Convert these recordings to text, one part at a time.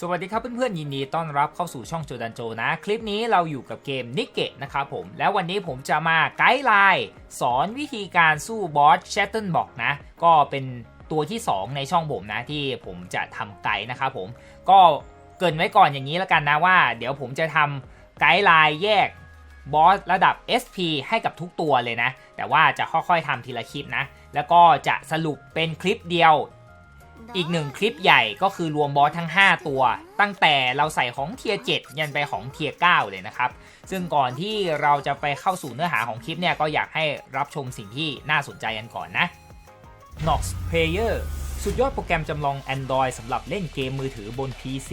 สวัสดีครับเพื่อนๆยินดีต้อนรับเข้าสู่ช่องโจดันโจนะ คลิปนี้เราอยู่กับเกมนิกเกะนะครับผม แล้ววันนี้ผมจะมาไกด์ไลน์สอนวิธีการสู้บอสแชตเติลบอกนะ ก็เป็นตัวที่ 2 ในช่องผมนะที่ผมจะทำไกด์นะครับผม ก็เกินไว้ก่อนอย่างนี้แล้วกันนะว่า เดี๋ยวผมจะทำไกด์ไลน์แยกบอสระดับ SP ให้กับทุกตัวเลยนะ แต่ว่าจะค่อยๆทำทีละคลิปนะ แล้วก็จะสรุปเป็นคลิปเดียว อีกหนึ่งคลิปใหญ่ก็คือรวมบอสทั้ง 5 ตัว ตั้งแต่เราใส่ของเทียร์7ยันไปของเทียร์9เลยนะครับ ซึ่งก่อนที่เราจะไปเข้าสู่เนื้อหาของคลิปเนี่ยก็อยากให้รับชมสิ่งที่น่าสนใจกันก่อนนะ Nox Player สุดยอดโปรแกรมจำลอง Android สำหรับเล่นเกมมือถือบน PC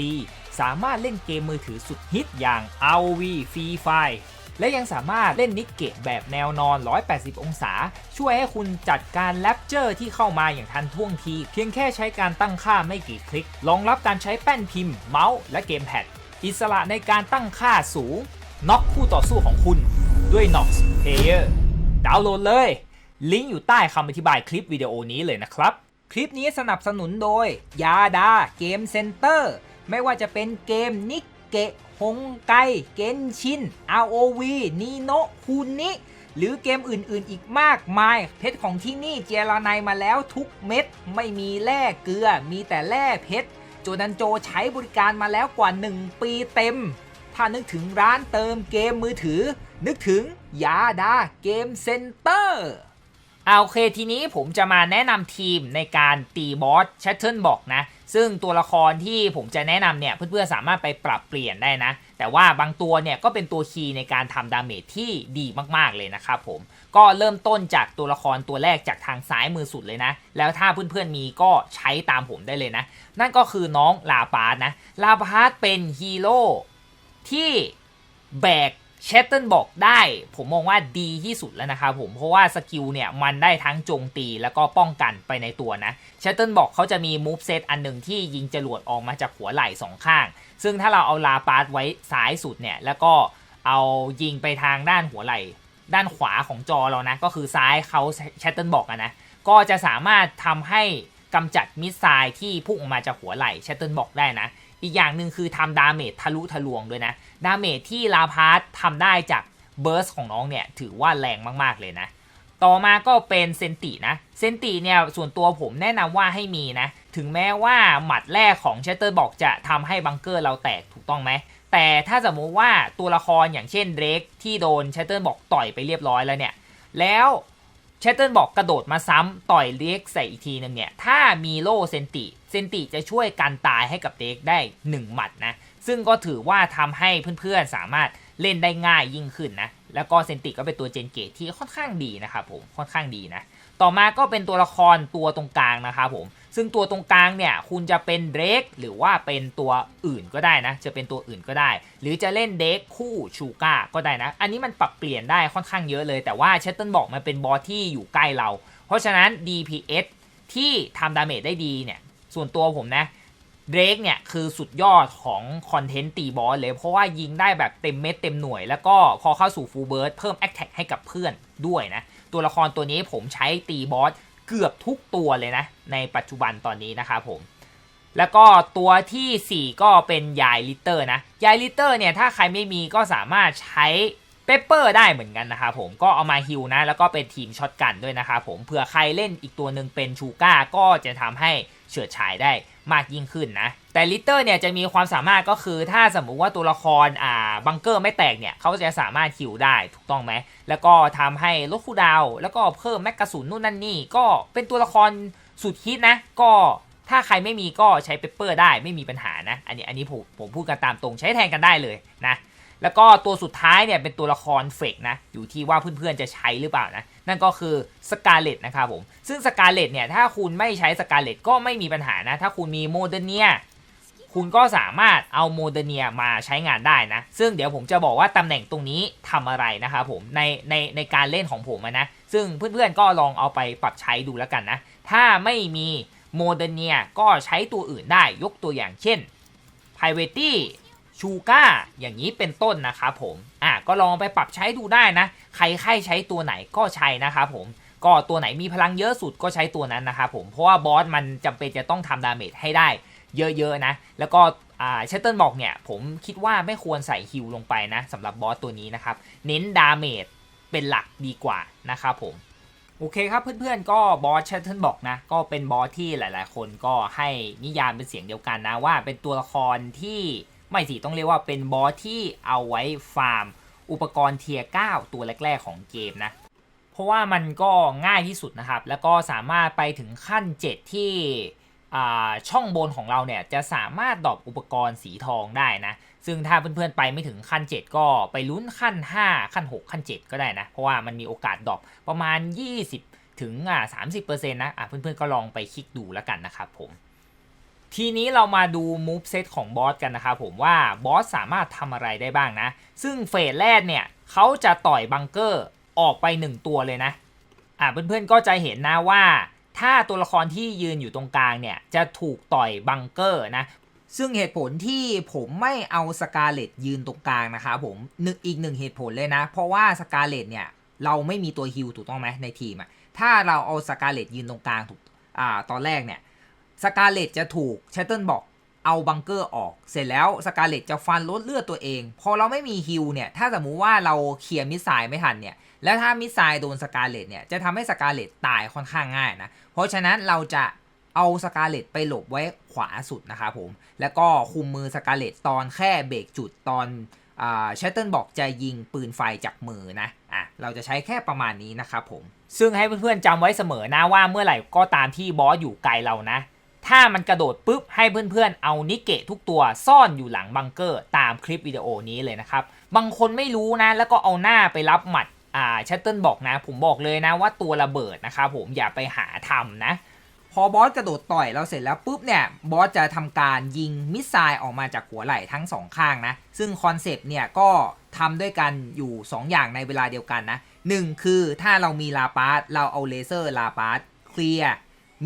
สามารถเล่นเกมมือถือสุดฮิตอย่าง ROV Free Fire และยังสามารถเล่นนิกเกะแบบแนวนอน 180 องศา ช่วยให้คุณจัดการแรปเจอร์ที่เข้ามาอย่างทันท่วงที เพียงแค่ใช้การตั้งค่าไม่กี่คลิก รองรับการใช้แป้นพิมพ์ เมาส์และเกมแพด อิสระในการตั้งค่าสูง น็อกคู่ต่อสู้ของคุณด้วย Nox Player ดาวน์โหลดเลย ลิงก์อยู่ใต้คำอธิบายคลิปวิดีโอนี้เลยนะครับ คลิปนี้สนับสนุนโดย ยาดาเกมเซ็นเตอร์ ไม่ว่าจะเป็นเกมนิกเกะฮงไก เกนชิน ROV นีโนคูนิหรือเกมอื่นๆ อีกมากมาย เพชรของที่นี่เจรไนายมาแล้วทุกเม็ด ไม่มีแร่เกลือ มีแต่แร่เพชร โจดันโจใช้บริการมาแล้วกว่า 1 ปีเต็ม ถ้านึกถึงร้านเติมเกมมือถือ นึกถึงยาดาเกมเซ็นเตอร์เอาโอเคทีนี้ผมจะมาแนะนำทีมในการตีบอสแชทเทิลบอกนะ ซึ่งตัวละครที่ผมจะแนะนำเนี่ยเพื่อนๆสามารถไปปรับเปลี่ยนได้นะ แต่ว่าบางตัวเนี่ยก็เป็นตัวคีย์ในการทำดาเมจที่ดีมากๆเลยนะครับผมก็เริ่มต้นจากตัวละครตัวแรกจากทางซ้ายมือสุดเลยนะ แล้วถ้าเพื่อนๆมีก็ใช้ตามผมได้เลยนะ นั่นก็คือน้องลาปาสนะลาปาสเป็นฮีโร่ที่แบก เชตเติลบอกได้ ผมมองว่าดีที่สุดแล้วนะครับผมเพราะว่าสกิลเนี่ยมันได้ทั้งโจมตีแล้วก็ป้องกันไปในตัวนะเชตเติลบอกเขาจะมีมูฟเซตอันหนึ่งที่ยิงจรวดออกมาจากหัวไหล่สองข้าง ซึ่งถ้าเราเอาลาปาสไว้ซ้ายสุดเนี่ยแล้วก็เอายิงไปทางด้านหัวไหล่ด้านขวาของจอเรานะ ก็คือซ้ายเขาเชตเติลบอกนะ ก็จะสามารถทำให้กำจัดมิสไซล์ที่พุ่งออกมาจากหัวไหล่เชตเติลบอกได้นะ อีกอย่างหนึ่งคือทำดาเมจทะลุทะลวงด้วยนะ ดาเมจที่ลาพาร์ททำได้จากเบิร์สของน้องเนี่ย ถือว่าแรงมากๆเลยนะ ต่อมาก็เป็นเซนตินะ เซนติเนี่ย ส่วนตัวผมแนะนำว่าให้มีนะ ถึงแม้ว่าหมัดแรกของเชตเตอร์บอกจะทำให้บังเกอร์เราแตกถูกต้องไหม แต่ถ้าสมมุติว่าตัวละครอย่างเช่นเดรกที่โดนเชตเตอร์บอกต่อยไปเรียบร้อยแล้วเนี่ย แล้ว เชตเติลบอกกระโดดมาซ้ำต่อยเล็กใส่อีกทีนึงเนี่ย ถ้ามีโลเซนติเซนติจะช่วยกันตายให้กับเด็กได้ 1 หมัดนะ ซึ่งก็ถือว่าทำให้เพื่อนๆสามารถเล่นได้ง่ายยิ่งขึ้นนะ แล้วก็เซนติก็เป็นตัวเจนเกตที่ค่อนข้างดีนะครับผมค่อนข้างดีนะ ต่อมาก็เป็นตัวละครตัวตรงกลางนะครับผม ซึ่งตัวตรงกลางเนี่ยคุณจะเป็นเดรกหรือว่าเป็นตัวอื่นก็ได้นะ จะเป็นตัวอื่นก็ได้ หรือจะเล่นเดรกคู่ชูก้าก็ได้นะ อันนี้มันปรับเปลี่ยนได้ค่อนข้างเยอะเลย แต่ว่าเชตเติลบอกมันเป็นบอสที่อยู่ใกล้เรา เพราะฉะนั้น DPS ที่ทำดาเมจได้ดีเนี่ย ส่วนตัวผมนะเดรกเนี่ยคือสุดยอดของคอนเทนต์ตีบอสเลย เพราะว่ายิงได้แบบเต็มเม็ดเต็มหน่วย แล้วก็พอเข้าสู่ฟูลเบิร์ดเพิ่มแอคแท็กให้กับเพื่อนด้วยนะ ตัวละครตัวนี้ผมใช้ตีบอสเกือบทุกตัวเลยนะ ในปัจจุบันตอนนี้นะครับผม แล้วก็ตัวทีสี่4 ก็เป็นยายลิเตอร์นะ ยายลิเตอร์เนี่ยถ้าใครไม่มีก็สามารถใช้เปปเปอร์ได้เหมือนกันนะครับผมก็เอามาฮิลนะ แล้วก็เป็นทีมช็อตกันด้วยนะครับผมเผื่อใครเล่นอีกตัวหนึ่งเป็นชูก้าก็จะทำให้เฉิดฉายได้ มากยิ่งขึ้นนะ แต่ลิเตอร์เนี่ยจะมีความสามารถก็คือถ้าสมมุติว่าตัวละครอ่าบังเกอร์ไม่แตกเนี่ยเขาจะสามารถคิวได้ถูกต้องไหม แล้วก็ทำให้ลดคูดาวแล้วก็เพิ่มแม็กกาสุนนู่นนั่นนี่ ก็เป็นตัวละครสุดฮิตนะ ก็ถ้าใครไม่มีก็ใช้เปเปอร์ได้ไม่มีปัญหานะ อันนี้อันนี้ผมผมพูดกันตามตรงใช้แทนกันได้เลยนะ แล้วก็ตัวสุดท้ายเนี่ยเป็นตัวละครเฟกนะ อยู่ที่ว่าเพื่อนๆจะใช้หรือเปล่านะ นั่นก็คือสกาเลตนะครับผม ซึ่งสกาเลตเนี่ยถ้าคุณไม่ใช้สกาเลตก็ไม่มีปัญหานะ ถ้าคุณมีโมเดเนียคุณก็สามารถเอาโมเดเนียมาใช้งานได้นะ ซึ่งเดี๋ยวผมจะบอกว่าตำแหน่งตรงนี้ทำอะไรนะครับผมในในในการเล่นของผมนะ ซึ่งเพื่อนๆก็ลองเอาไปปรับใช้ดูแล้วกันนะ ถ้าไม่มีโมเดเนียก็ใช้ตัวอื่นได้ยกตัวอย่างเช่น p r i v a t y ชูก้าอย่างนี้เป็นต้นนะครับผมอะก็ลองไปปรับใช้ดูได้นะ ใครใครใช้ตัวไหนก็ใช้นะครับผมก็ตัวไหนมีพลังเยอะสุดก็ใช้ตัวนั้นนะครับผมเพราะว่าบอสมันจำเป็นจะต้องทำดาเมจให้ได้เยอะๆนะ แล้วก็อ่าเชตเติลบอกเนี่ยผมคิดว่าไม่ควรใส่ฮิลลงไปนะสำหรับบอสตัวนี้นะครับ เน้นดาเมจเป็นหลักดีกว่านะครับผม โอเคครับเพื่อนๆ ก็บอสเชตเทิลบอกนะ ก็เป็นบอสที่หลายๆ คนก็ให้นิยามเป็นเสียงเดียวกันนะว่าเป็นตัวละครที่ ไม่สิต้องเรียกว่าเป็นบอสที่เอาไว้ฟาร์ม อุปกรณ์เทียร์9ตัวแรกๆของเกมนะ เพราะว่ามันก็ง่ายที่สุดนะครับ แล้วก็สามารถไปถึงขั้น 7 ที่ช่องบนของเราเนี่ยจะสามารถดรอปอุปกรณ์สีทองได้นะ ซึ่งถ้าเพื่อนๆไปไม่ถึงขั้น 7 ก็ไปลุ้นขั้น 5 ขั้น 6 ขั้น 7 ก็ได้นะ เพราะว่ามันมีโอกาสดรอปประมาณ 20 ถึงอ่า30%นะะเพื่อนๆก็ลองไปคลิกดูแล้วกันนะครับผม ทีนี้เรามาดูมูฟเซตของบอสกันนะครับผมว่าบอสสามารถทำอะไรได้บ้างนะ ซึ่งเฟสแรกเนี่ยเขาจะต่อยบังเกอร์ออกไป 1 ตัวเลยนะอ่าเพื่อนๆก็จะเห็นนะว่า ถ้าตัวละครที่ยืนอยู่ตรงกลางเนี่ยจะถูกต่อยบังเกอร์นะซึ่งเหตุผลที่ผมไม่เอาสกาเลตยืนตรงกลางนะครับผมนึกอีกหนึ่งเหตุผลเลยนะ เพราะว่าสกาเลตเนี่ยเราไม่มีตัวฮิลถูกต้องไหมในทีมอะถ้าเราเอาสกาเลตยืนตรงกลางถูกอ่าตอนแรกเนี่ย สกาเลตจะถูกเชตเติลบอกเอาบังเกอร์ออก เสร็จแล้วสกาเลตจะฟันลดเลือดตัวเอง พอเราไม่มีฮิลเนี่ย ถ้าสมมุติว่าเราเคลียร์มิสไซล์ไม่ทันเนี่ย แล้วถ้ามิสไซล์โดนสกาเลตเนี่ย จะทำให้สกาเลตตายค่อนข้างง่ายนะ เพราะฉะนั้นเราจะเอาสกาเลตไปหลบไว้ขวาสุดนะครับผม แล้วก็คุมมือสกาเลตตอนแค่เบรกจุดตอนอ่าเชตเติลบอกจะยิงปืนไฟจากมือนะ อะ เราจะใช้แค่ประมาณนี้นะครับผม ซึ่งให้เพื่อนๆจำไว้เสมอนะว่าเมื่อไหร่ก็ตามที่บอสอยู่ไกลเรานะ ถ้ามันกระโดดปุ๊บให้เพื่อนๆ เอานิเกะทุกตัวซ่อนอยู่หลังบังเกอร์ ตามคลิปวิดีโอนี้เลยนะครับ บางคนไม่รู้นะ แล้วก็เอาหน้าไปรับหมัดอ่าชัตเติลบอกนะ ผมบอกเลยนะว่าตัวระเบิดนะครับผมอย่าไปหาทำนะ พอบอสกระโดดต่อยเราเสร็จแล้วปุ๊บเนี่ยบอสจะทำการยิงมิสไซล์ออกมาจากหัวไหล่ทั้งสองข้างนะ ซึ่งคอนเซปต์เนี่ยก็ทำด้วยกันอยู่ 2 อย่างในเวลาเดียวกันนะหนึ่งคือถ้าเรามีลาปาสเราเอาเลเซอร์ลาปาสเคลียร์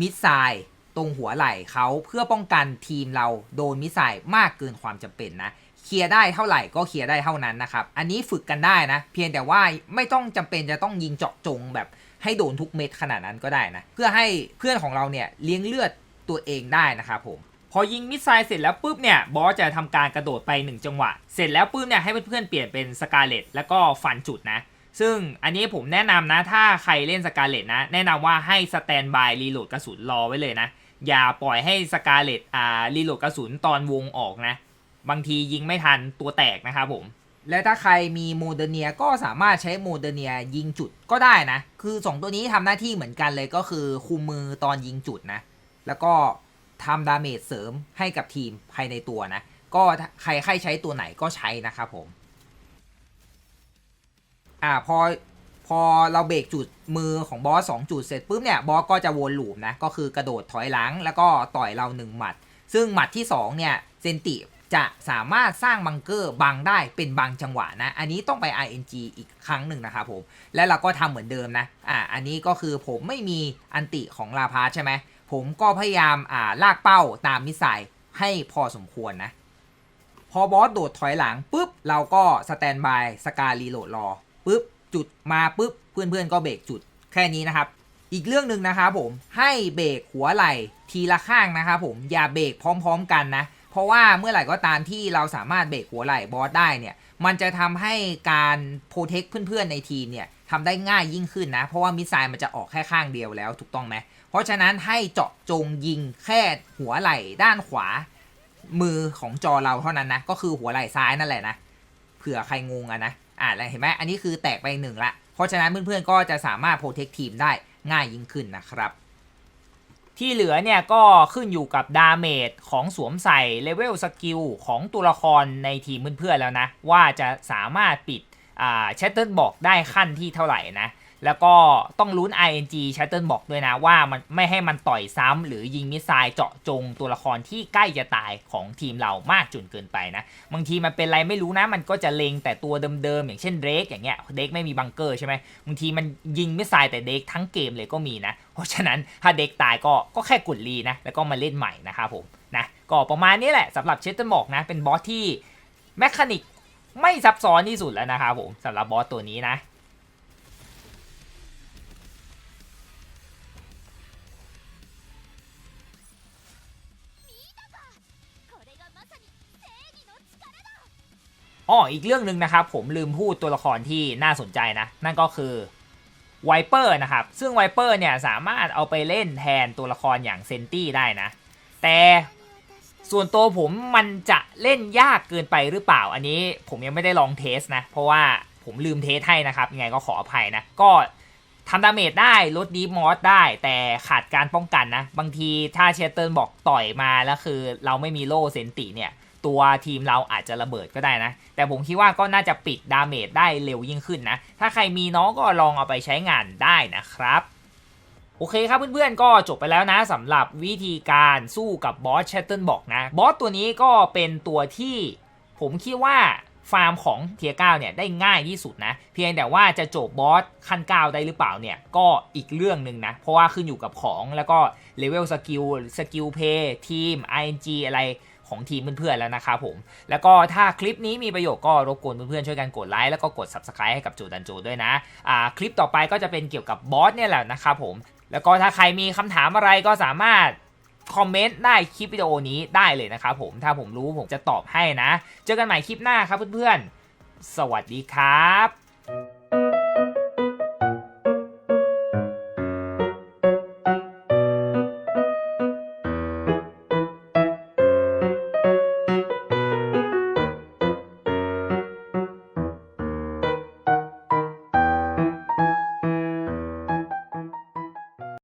มิสไซล์ ตรงหัวไหล่เขาเพื่อป้องกันทีมเราโดนมิสไซล์มากเกินความจำเป็นนะเคลียร์ได้เท่าไหร่ก็เคลียร์ได้เท่านั้นนะครับ อันนี้ฝึกกันได้นะ เพียงแต่ว่าไม่ต้องจำเป็นจะต้องยิงเจาะจงแบบให้โดนทุกเม็ดขนาดนั้นก็ได้นะ เพื่อให้เพื่อนของเราเนี่ยเลี้ยงเลือดตัวเองได้นะครับผม พอยิงมิสไซล์เสร็จแล้วปุ๊บเนี่ยบอสจะทำการกระโดดไป 1 จังหวะ เสร็จแล้วปุ๊บเนี่ยให้เพื่อนๆเปลี่ยนเป็นสกาเลตแล้วก็ฟันจุดนะซึ่งอันนี้ผมแนะนำนะถ้าใครเล่นสกาเลตนะ แนะนำว่าให้สแตนบายรีโหลดกระสุนรอไว้เลยนะ อย่าปล่อยให้สกาเลตอ่ารีโหลดกระสุนตอนวงออกนะ บางทียิงไม่ทันตัวแตกนะครับผม และถ้าใครมีโมเดเนียก็สามารถใช้โมเดเนียยิงจุดก็ได้นะ คือ 2 ตัวนี้ทำหน้าที่เหมือนกันเลยก็คือคุมมือตอนยิงจุดนะ แล้วก็ทำดาเมจเสริมให้กับทีมภายในตัวนะ ก็ใครใครใช้ตัวไหนก็ใช้นะครับผมอ่าพอ พอเราเบรกจุดมือของบอสสองจุดเสร็จปุ๊บเนี่ยบอสก็จะวนลูปนะก็คือกระโดดถอยหลัง แล้วก็ต่อยเราหนึ่งหมัด ซึ่งหมัดที่2เนี่ยเซนติจะสามารถสร้างบังเกอร์บังได้เป็นบางจังหวะนะ อันนี้ต้องไป RNG อีกครั้งหนึ่งนะครับผม และเราก็ทำเหมือนเดิมนะ อ่า อันนี้ก็คือผมไม่มีอันติของลาพาใช่ไหม ผมก็พยายาม อ่า ลากเป้าตามมิสไซล์ให้พอสมควรนะ พอบอสโดดถอยหลังปุ๊บ เราก็สแตนบายสกาลีโหลดรอปุ๊บ จุดมาปุ๊บเพื่อนๆก็เบรกจุดแค่นี้นะครับ อีกเรื่องหนึ่งนะครับผมให้เบรกหัวไหล่ทีละข้างนะครับผมอย่าเบรกพร้อม ๆ กันนะ เพราะว่าเมื่อไหร่ก็ตามที่เราสามารถเบรกหัวไหล่บอสได้เนี่ยมันจะทำให้การโปรเทคเพื่อนๆในทีมเนี่ยทำได้ง่ายยิ่งขึ้นนะ เพราะว่ามิสไซล์มันจะออกแค่ข้างเดียวแล้วถูกต้องไหมเพราะฉะนั้นให้เจาะจงยิงแค่หัวไหล่ด้านขวา มือของจอเราเท่านั้นนะ ก็คือหัวไหล่ซ้ายนั่นแหละนะ เผื่อใครงงอะนะ อ่าแล้วเห็นไหมอันนี้คือแตกไปหนึ่งละเพราะฉะนั้นเพื่อนๆก็จะสามารถโปรเทคทีมได้ง่ายยิ่งขึ้นนะครับที่เหลือเนี่ยก็ขึ้นอยู่กับดาเมจของสวมใส่เลเวลสกิลของตัวละครในทีมเพื่อนๆแล้วนะ ว่าจะสามารถปิดอ่าแชตเติลบอกได้ขั้นที่เท่าไหร่นะ แล้วก็ต้องลุ้น ING Shuttle บอกด้วยนะว่ามันไม่ให้มันต่อยซ้ำหรือยิงมิสไซล์เจาะจงตัวละครที่ใกล้จะตายของทีมเรามากจนเกินไปนะ บางทีมันเป็นอะไรไม่รู้นะ มันก็จะเล็งแต่ตัวเดิมๆ อย่างเช่นเดรกอย่างเงี้ยเดกไม่มีบังเกอร์ใช่ไหมบางทีมันยิงมิสไซล์แต่เดกทั้งเกมเลยก็มีนะ เพราะฉะนั้นถ้าเดรกตายก็ก็แค่กดรีนะแล้วก็มาเล่นใหม่นะครับผมนะก็ประมาณนี้แหละสำหรับเชตเตอร์บอกนะเป็นบอสที่แมคานิกไม่ซับซ้อนที่สุดแล้วนะครับผมสำหรับบอสตัวนี้นะ อ้ออีกเรื่องหนึ่งนะครับ ผมลืมพูดตัวละครที่น่าสนใจนะ นั่นก็คือไวเปอร์นะครับ ซึ่งไวเปอร์เนี่ยสามารถเอาไปเล่นแทนตัวละครอย่างเซนตี้ได้นะ แต่ส่วนตัวผมมันจะเล่นยากเกินไปหรือเปล่า อันนี้ผมยังไม่ได้ลองเทสนะ เพราะว่าผมลืมเทสให้นะครับ ยังไงก็ขออภัยนะ ก็ทำดาเมจได้ ลดดีมอสได้ แต่ขาดการป้องกันนะ บางทีถ้าเชสเติร์นบอกต่อยมาแล้วคือ เราไม่มีโล่เซนติเนี่ย ตัวทีมเราอาจจะระเบิดก็ได้นะ แต่ผมคิดว่าก็น่าจะปิดดาเมจได้เร็วยิ่งขึ้นนะ ถ้าใครมีน้องก็ลองเอาไปใช้งานได้นะครับโอเคครับเพื่อนๆ ก็จบไปแล้วนะสำหรับวิธีการสู้กับบอสแชตเทิลบอกนะ บอสตัวนี้ก็เป็นตัวที่ผมคิดว่า ฟาร์มของเทียเก้าเนี่ยได้ง่ายที่สุดนะ เพียงแต่ว่าจะจบบอสขั้นเก้าได้หรือเปล่าเนี่ยก็อีกเรื่องหนึ่งนะ เพราะว่าขึ้นอยู่กับของแล้วก็เลเวลสกิลสกิลเพย์ทีม ING อะไรของทีมเพื่อนๆแล้วนะครับผม แล้วก็ถ้าคลิปนี้มีประโยชน์ก็รบกวนเพื่อนๆช่วยกันกดไลค์แล้วก็กด Subscribe ให้กับโจดันโจด้วยนะอ่าคลิปต่อไปก็จะเป็นเกี่ยวกับบอสเนี่ยแหละนะครับผม แล้วก็ถ้าใครมีคำถามอะไรก็สามารถ คอมเมนต์ได้คลิปวิดีโอนี้ได้เลยนะครับผมถ้าผมรู้ผมจะตอบให้นะ เจอกันใหม่คลิปหน้าครับเพื่อนๆ สวัสดีครับ